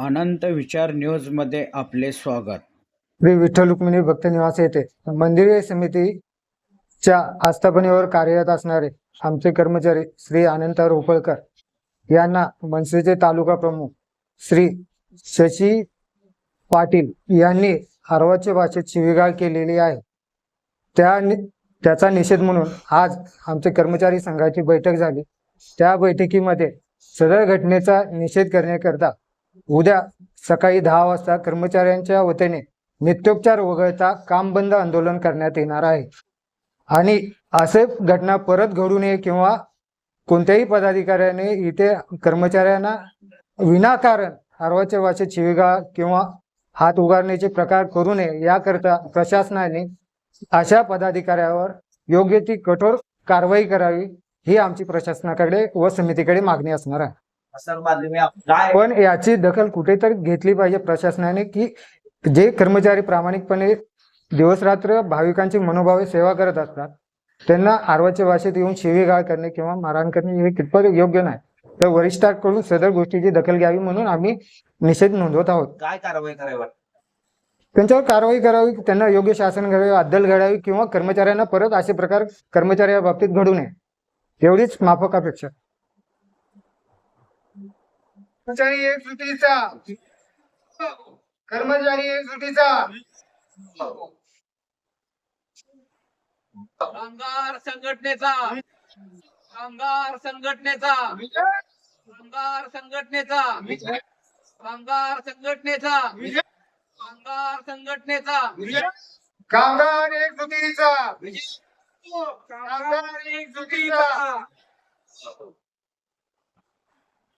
अनंत विचार न्यूजमध्ये आपले स्वागत. श्री विठ्ठल रुक्मिणी भक्त निवास येथे मंदिरे समितीच्या आस्थापनेवर कार्यरत असणारे आमचे कर्मचारी श्री अनंत रोपळकर यांना मनसेचे तालुका प्रमुख श्री शशी पाटील यांनी आरवाच्या भाषेत शिवीगाळ केलेली आहे. त्या नि- त्याचा निषेध म्हणून आज आमचे कर्मचारी संघाची बैठक झाली. त्या बैठकीमध्ये सदर घटनेचा निषेध करण्याकरता उद्या सकाळी दहा वाजता कर्मचाऱ्यांच्या वतीने नित्योपचार वगळता काम बंद आंदोलन करण्यात येणार आहे. आणि असे घटना परत घडू नये किंवा कोणत्याही पदाधिकाऱ्याने इथे कर्मचाऱ्यांना विनाकारण अर्वाच्या वाचे शिवीगाळ किंवा हात उगारण्याचे प्रकार करू नये याकरता प्रशासनाने अशा पदाधिकाऱ्यावर योग्य ती कठोर कारवाई करावी ही आमची प्रशासनाकडे व समितीकडे मागणी असणार आहे. पण याची दखल कुठेतरी घेतली पाहिजे प्रशासनाने की जे कर्मचारी प्रामाणिकपणे दिवस रात्र भाविकांची मनोभावे सेवा करत असतात त्यांना आरवाच्या भाषेत येऊन शिवीगाळ करणे किंवा मारहाण करणे हे कितपत योग्य नाही. तर वरिष्ठांकडून सदर गोष्टीची दखल घ्यावी म्हणून आम्ही निषेध नोंदवत आहोत. काय कारवाई करावी? त्यांच्यावर कारवाई करावी त्यांना योग्य शासन घडावे अद्दल घडावी किंवा कर्मचाऱ्यांना परत असे प्रकार कर्मचाऱ्या बाबतीत घडू नये. एवढीच माफक अपेक्षा. कर्मचारी एक सुटीचा कर्मचारी एक सुटीचा कामगार संघटनेचा. कामगार संघटनेचा. कामगार संघटनेचा. कामगार संघटनेचा. कामगार संघटनेचा. कामगार एक सुटीचा कामगार एक सुटीचा